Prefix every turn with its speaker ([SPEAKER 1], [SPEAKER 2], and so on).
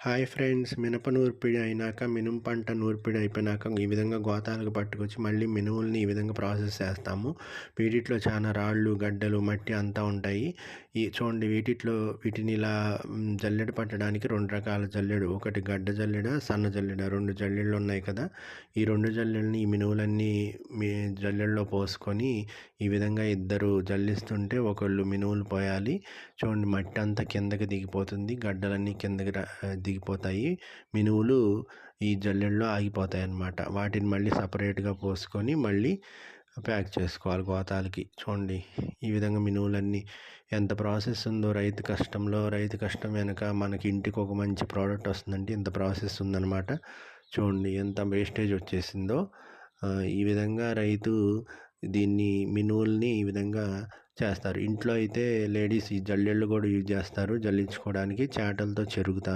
[SPEAKER 1] Hi friends మినప నూర్పిడి అయినాక మినుము పంట నూర్పిడి అయిపోయినాక ఈ విధంగా గోతాలకు పట్టుకొచ్చి మళ్ళీ మినుముల్ని ఈ విధంగా ప్రాసెస్ చేస్తాము. వీటిలో చాలా రాళ్ళు గడ్డలు మట్టి అంతా ఉంటాయి. ఈ చూడండి వీటిలో వీటిని ఇలా జల్లెడ పట్టడానికి రెండు రకాల జల్లెడు. ఒకటి గడ్డ జల్లెడ సన్న జల్లెడ. రెండు జల్లెళ్ళు ఉన్నాయి కదా. ఈ రెండు జల్లెళ్ళని ఈ మినువులన్నీ మీ జల్లెడలో పోసుకొని ఈ విధంగా ఇద్దరు జల్లిస్తుంటే ఒకళ్ళు మినువులు పోయాలి. చూడండి మట్టి అంతా కిందకి దిగిపోతుంది. గడ్డలన్నీ కిందకి రా- దిగిపోతాయి. మినువులు ఈ జల్లెడలో ఆగిపోతాయి అన్నమాట వాటిని మళ్ళీ సపరేట్గా పోసుకొని మళ్ళీ ప్యాక్ చేసుకోవాలి గోతాలకి. చూడండి ఈ విధంగా మినువులన్నీ ఎంత ప్రాసెస్ ఉందో రైతు కష్టంలో రైతు కష్టం వెనక మనకి ఇంటికి ఒక మంచి ప్రోడక్ట్ వస్తుందంటే ఇంత ప్రాసెస్ ఉందన్నమాట. చూడండి ఎంత వేస్టేజ్ వచ్చేసిందో. ఈ విధంగా రైతు దీన్ని మినువుల్ని ఈ విధంగా చేస్తారు. ఇంట్లో అయితే లేడీస్ ఈ జల్లెళ్ళు కూడా యూజ్ చేస్తారు జల్లించుకోవడానికి. చేటలతో చెరుగుతారు.